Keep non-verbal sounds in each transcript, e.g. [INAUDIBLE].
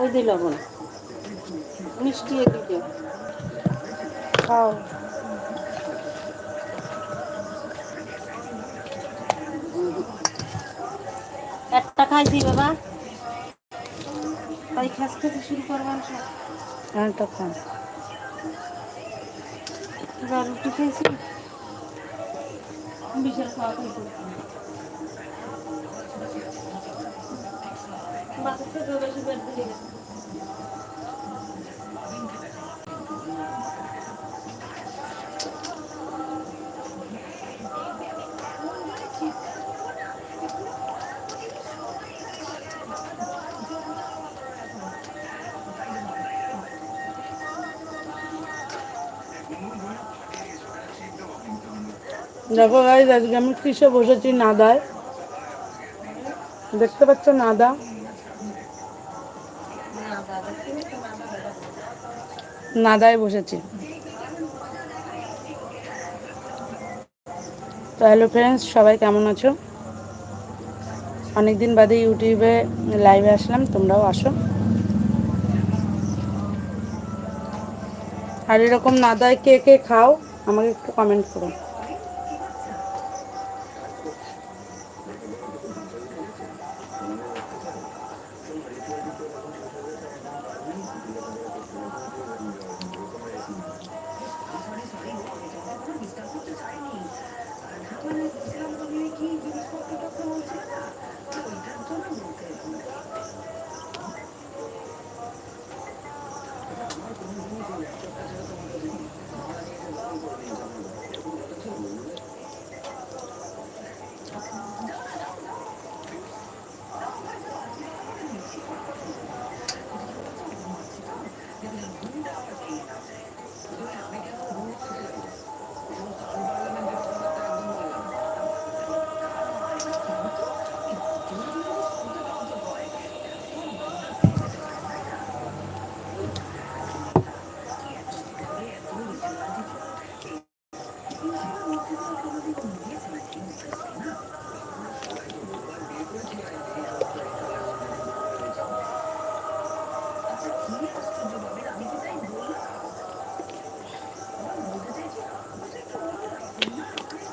ওই দিই লবণ। মিষ্টি দিতে খাও। একটা খাইছি বাবা। তাই খাস খেতে শুরু একটা খাও এবার রুটি খেয়েছি। বিশাল খাওয়া খাইছি। বাচ্চা বেশি দিয়ে গেছে। দেখো গাইজ আজকে আমি কিসে বসেছি? নাদায়। দেখতে পাচ্ছ নাদা? নাদায় বসেছি। তো হ্যালো ফ্রেন্ডস সবাই কেমন আছো? অনেকদিন বাদে ইউটিউবে লাইভে আসলাম, তোমরাও আসো। আর এরকম নাদায় কে কে খাও, আমাকে একটু কমেন্ট করো।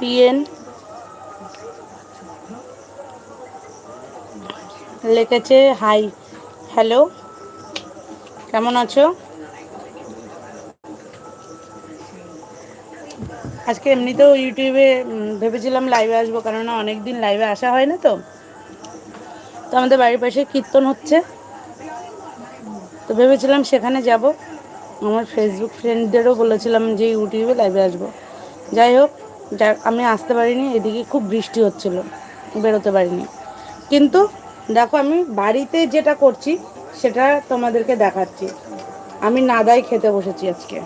পিএন লিখেছে, হাই, হ্যালো, কেমন আছো? আজকে এমনিতেও ইউটিউবে ভেবেছিলাম লাইভে আসব, কেননা অনেক দিন লাইভে আসা হয় না তো। তো আমাদের বাড়ির পাশে কীর্তন হচ্ছে। তো ভেবেছিলাম সেখানে যাব। আমার ফেসবুক ফ্রেন্ডদেরও বলেছিলাম যে ইউটিউবে লাইভে আসব। যাই হোক যা, আমি আসতে পারিনি, এদিকে খুব বৃষ্টি হচ্ছিল, বেরোতে পারিনি। কিন্তু দেখো আমি বাড়িতে যেটা করছি, সেটা তোমাদেরকে দেখাচ্ছি। আমি নাদাই খেতে বসেছি আজকে।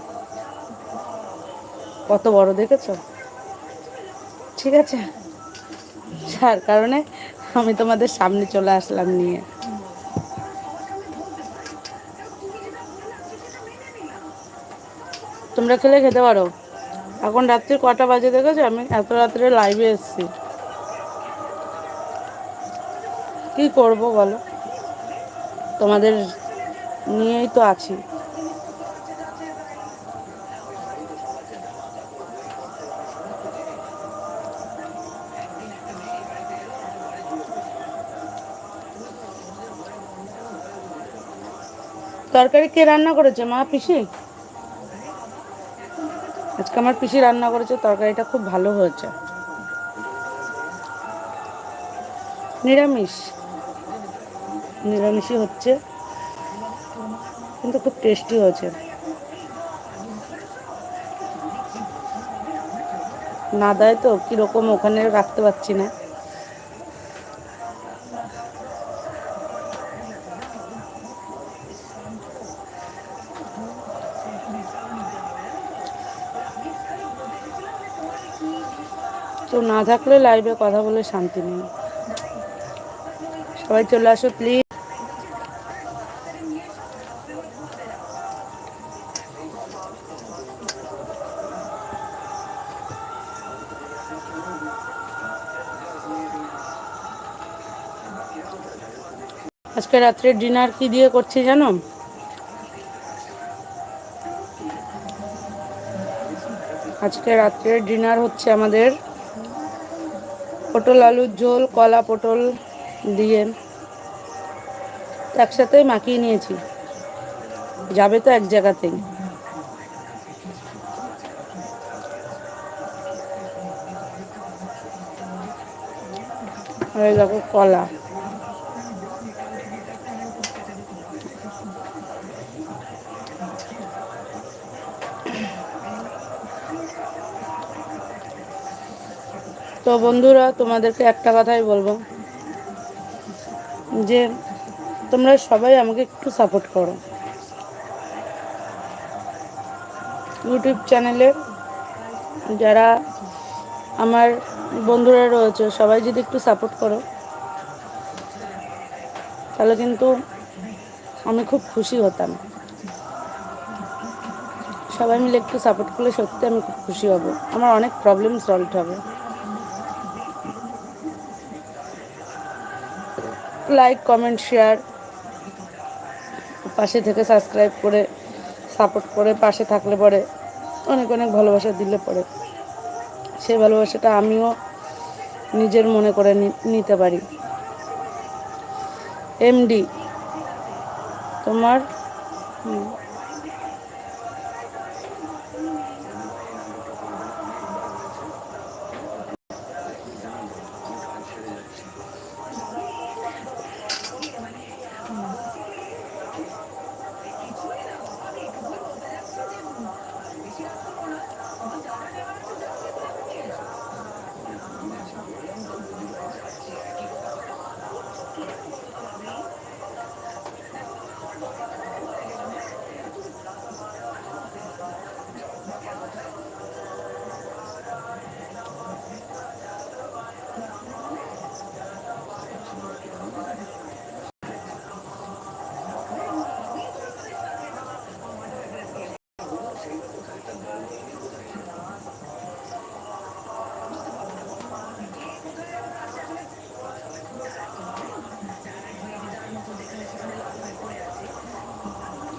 কত বড় দেখেছ? ঠিক আছে? যার কারণে আমি তোমাদের সামনে চলে আসলাম নিয়ে। তোমরা খেলে খেতে পারো? এখন রাত্রি কটা বাজে দেখেছ? আমি এত রাত্রে লাইভে এসেছি। কি করব বলো? তোমাদের নিয়েই তো আছি। তরকারি কে রান্না করেছে মা, পিসি? আজকে আমার পিসি রান্না করেছে, তরকারিটা খুব ভালো হয়েছে। নিরামিষ। নিরামিষই হচ্ছে, কিন্তু খুব টেস্টি হয়েছে। না দেয় তো, কীরকম ওখানে রাখতে পারছি না। না থাকলে লাইভে কথা বলে শান্তি নেই। সবাই চলে আসো প্লিজ আজকে রাত্রে ডিনার কি দিয়ে করছি জানো? আজকে রাত্রে ডিনার হচ্ছে আমাদের পটল, আলুর ঝোল, কলা পটল দিয়ে একসাথে মাখিয়ে নিয়েছি। যাবে তো এক জায়গাতেই। দেখো কলা। তো বন্ধুরা, তোমাদেরকে একটা কথাই বলব। যে তোমরা সবাই আমাকে একটু সাপোর্ট করো। ইউটিউব চ্যানেলে যারা আমার বন্ধুরা রয়েছে, সবাই যদি একটু সাপোর্ট করো, তাহলে কিন্তু আমি খুব খুশি হতাম। সবাই মিলে একটু সাপোর্ট করলে সত্যি আমি খুব খুশি হব। আমার অনেক প্রবলেম সলভ হবে। লাইক কমেন্ট শেয়ার পাশে থেকে সাবস্ক্রাইব করে সাপোর্ট করে, পাশে থাকলে পরে অনেক অনেক ভালোবাসা দিলে পরে। সেই ভালোবাসাটা আমিও নিজের মনে করে নিতে পারি। এমডি তোমার?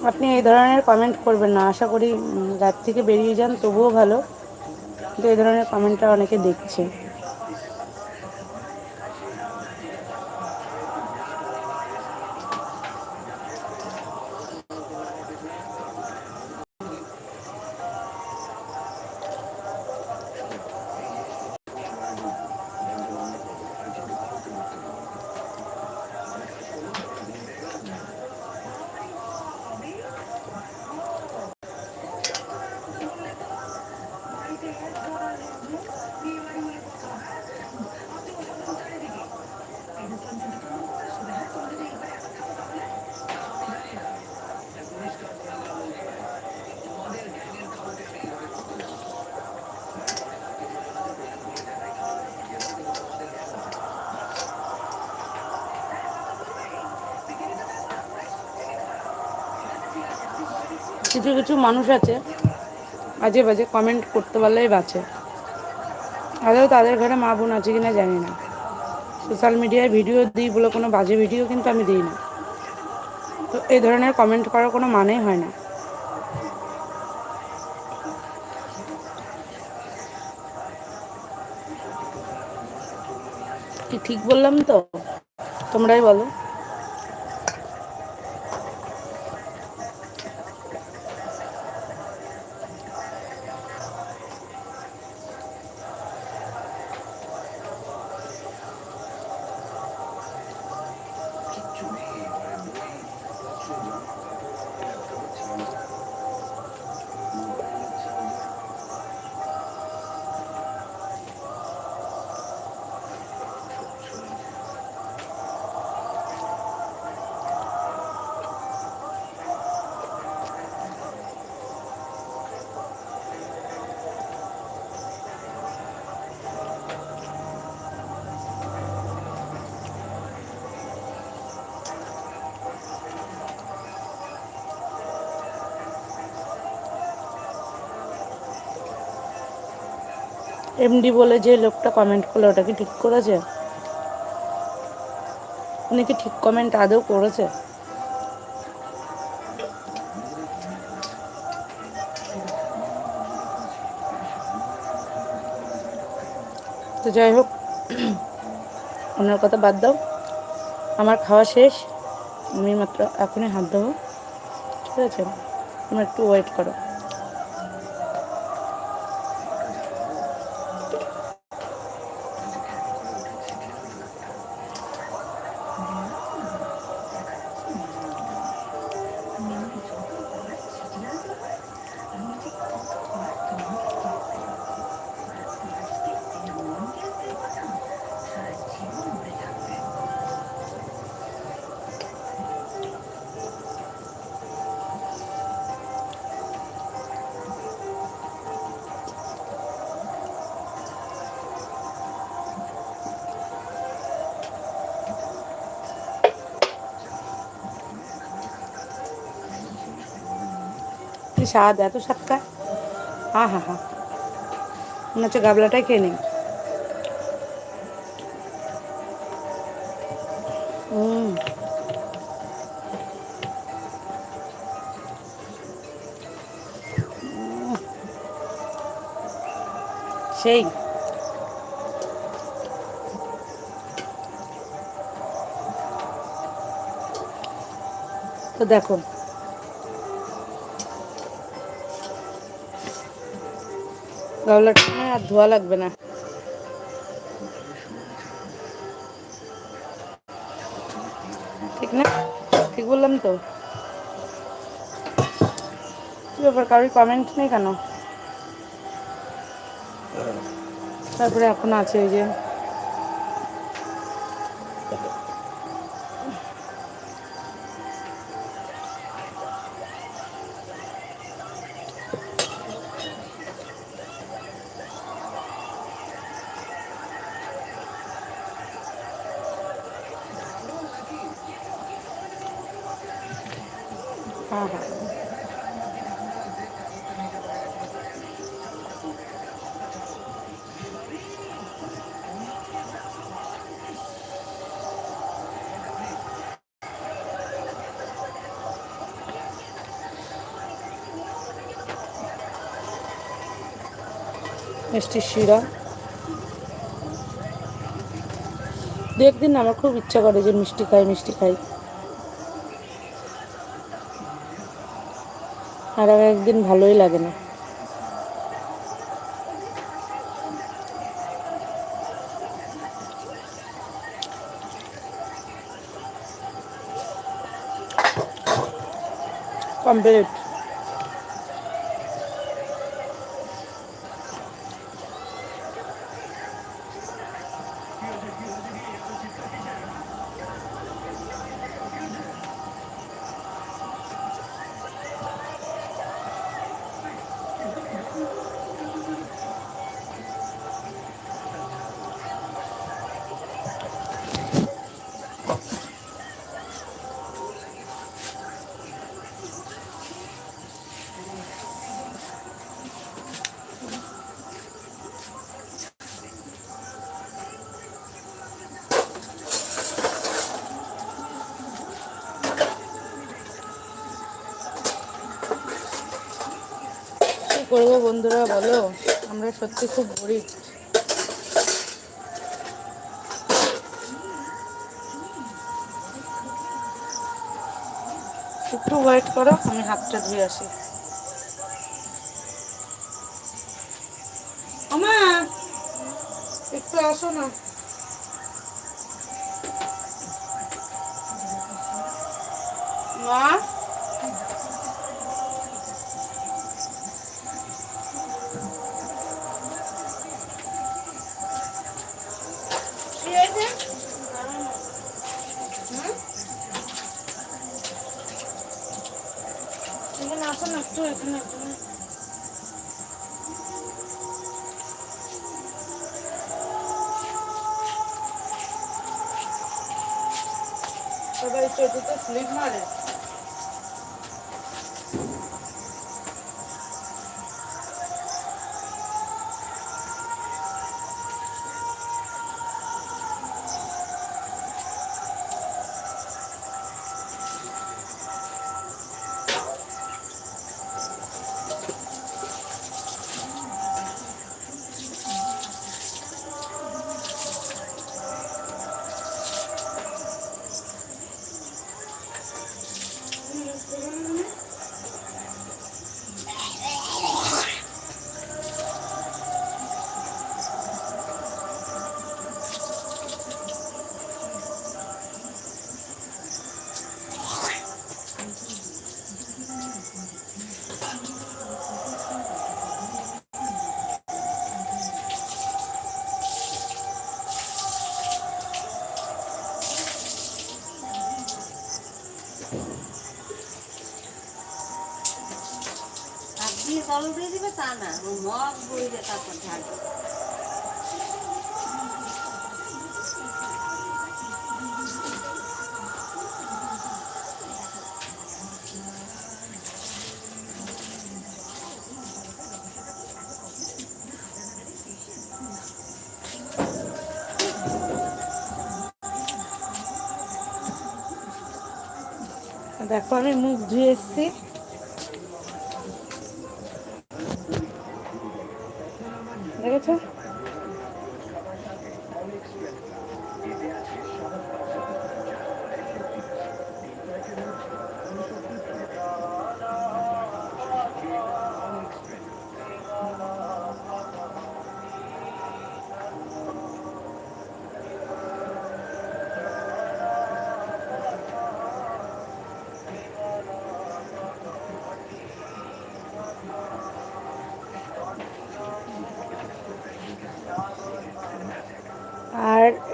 আপনি এই ধরনের কমেন্ট করবেন না। আশা করি রাত থেকে বেরিয়ে যান, তবুও ভালো। কিন্তু এই ধরনের কমেন্টটা অনেকে দেখছে। কিছু কিছু মানুষ আছে আজে বাজে কমেন্ট করতে পারলেই বাঁচে। আদৌ তাদের ঘরে মা বোন আছে কিনা জানি না। সোশ্যাল মিডিয়ায় ভিডিও দিই বলে কোনো বাজে ভিডিও কিন্তু আমি দিই না। তো এই ধরনের কমেন্ট করার কোনো মানেই হয় না। কি ঠিক বললাম তো? তোমরাই বলো। এমডি বলে যে লোকটা কমেন্ট করল, ওটা কি ঠিক করেছে? উনি কি ঠিক কমেন্ট আদৌ করেছে? তো যাই হোক, ওনার কথা বাদ দাও। আমার খাওয়া শেষ। আমি মাত্র এখনই হাত দেবো ঠিক আছে? তুমি একটু ওয়েট করো। স্বাদ, এত স্বাদ খায় হ্যাঁ হ্যাঁ হ্যাঁ মনে হচ্ছে গাবলাটাই খেয়ে নিই। সেই। তো দেখো গাওলাটা মনে আর ধোয়া লাগবে না। ঠিক না? ঠিক বললাম তো? কি ব্যাপার কারোর কমেন্ট নেই কেন? তারপরে এখন আছে ওই যে মিষ্টি শিরা। দু একদিন আমার খুব ইচ্ছা করে যে মিষ্টি খাই মিষ্টি খাই। আর আর একদিন ভালোই লাগে না। কমপ্লিট বন্ধুরা, বলো, আমরা সত্যি খুব গরিব। একটু ওয়েট করো, আমি হাতটা ধুয়ে আসি। একটু আসো না। সবাই চতুর্থ স্লিপ মারে। দেখো আমি মুখ ধুয়ে এসেছি।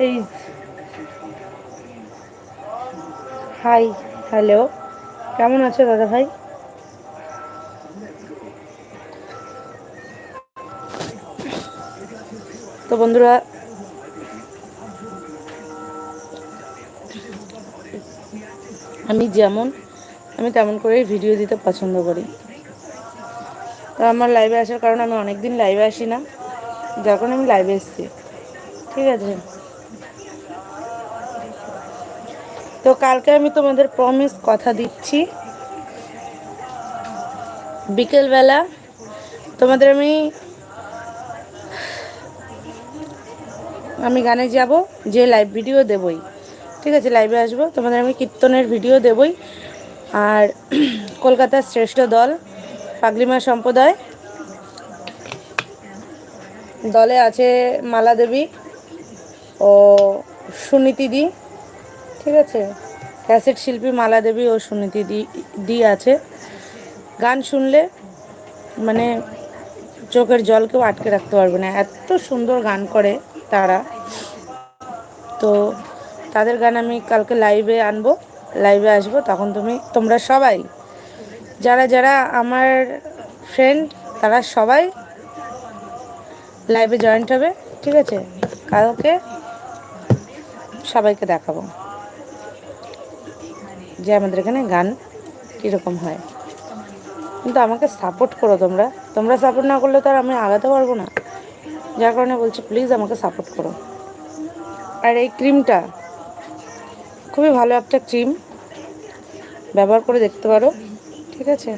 এই হাই, হ্যালো। কেমন আছো দাদা ভাই? তো বন্ধুরা, আমি যেমন, আমি তেমন করেই ভিডিও দিতে পছন্দ করি। তো আমার লাইভে আসার কারণে আমি অনেক দিন লাইভে আসি না। কারণে আমি লাইভে এসেছি। ঠিক আছে? তো কালকে আমি তোমাদের প্রমিস কথা দিচ্ছি। বিকেলবেলা তোমাদের আমি আমি গানে যাব, যে লাইভ ভিডিও দেবই। ঠিক আছে লাইভে আসব, তোমাদের আমি কীর্তনের ভিডিও দেবই। আর [CLEARS THROAT] কলকাতার শ্রেষ্ঠ দল, পাগলিমা সম্প্রদায়। দলে আছে মালা দেবী ও সুনীতি দি। ঠিক আছে? ক্যাসেট শিল্পী মালা দেবী ও সুনীতি দি আছে। গান শুনলে মানে চোখের জলকেও আটকে রাখতে পারবে না। এত সুন্দর গান করে তারা। তো তাদের গান আমি কালকে লাইভে আনব। লাইভে আসব, তখন তুমি, তোমরা সবাই, যারা যারা আমার ফ্রেন্ড তারা সবাই লাইভে জয়েন্ট হবে, ঠিক আছে? কালকে সবাইকে দেখাবো। যে আমাদের এখানে গান কীরকম হয়। কিন্তু আমাকে সাপোর্ট করো তোমরা। তোমরা সাপোর্ট না করলে তো আর আমি আগাতে পারব না। যার কারণে বলছি প্লিজ আমাকে সাপোর্ট করো। আর এই ক্রিমটা খুবই ভালো একটা ক্রিম ব্যবহার করে দেখতে পারো, ঠিক আছে?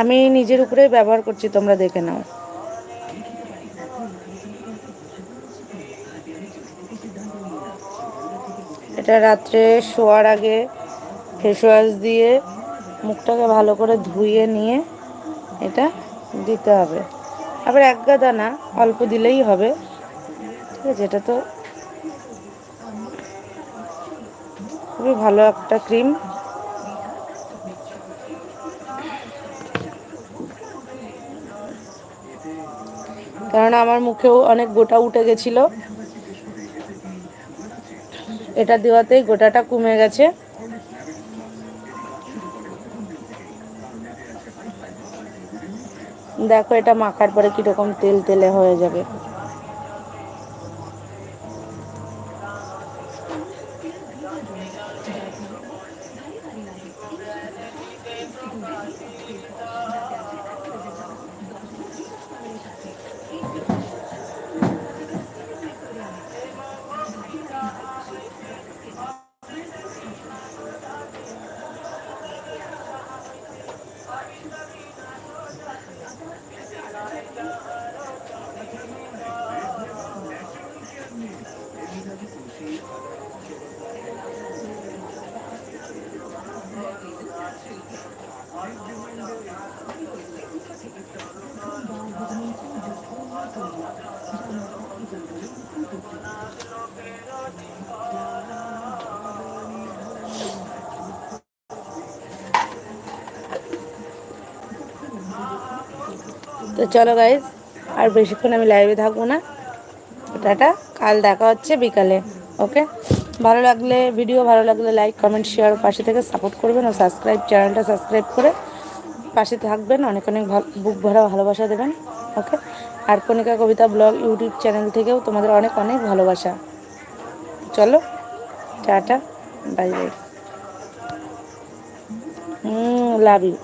আমি নিজের উপরেই ব্যবহার করছি, তোমরা দেখে নাও। এটা রাত্রে শোয়ার আগে ফেস ওয়াশ দিয়ে মুখটাকে ভালো করে ধুয়ে নিয়ে এটা দিতে হবে। আবার এক গাদা না, অল্প দিলেই হবে। ঠিক আছে, এটা তো খুবই ভালো একটা ক্রিম। কারণ আমার মুখেও অনেক গোটা উঠে গেছিল। এটা দেওয়াতেই গোটাটা কমে গেছে। দেখো এটা মাখার পরে কীরকম তেল তেলে হয়ে যাবে। তো চলো গাইজ আর বেশিক্ষণ আমি লাইভে থাকব না। টাটা, কাল দেখা হচ্ছে বিকালে ওকে ভালো লাগলে ভিডিও ভালো লাগলে লাইক কমেন্ট শেয়ার পাশে থেকে সাপোর্ট করবেন ও সাবস্ক্রাইব চ্যানেলটা সাবস্ক্রাইব করে পাশে থাকবেন। অনেক অনেক বুক ভরা ভালোবাসা দেবেন ওকে আর Kanika Kabita blog YouTube channel থেকেও তোমাদের অনেক অনেক ভালোবাসা। চলো, টাটা bye bye hmm love you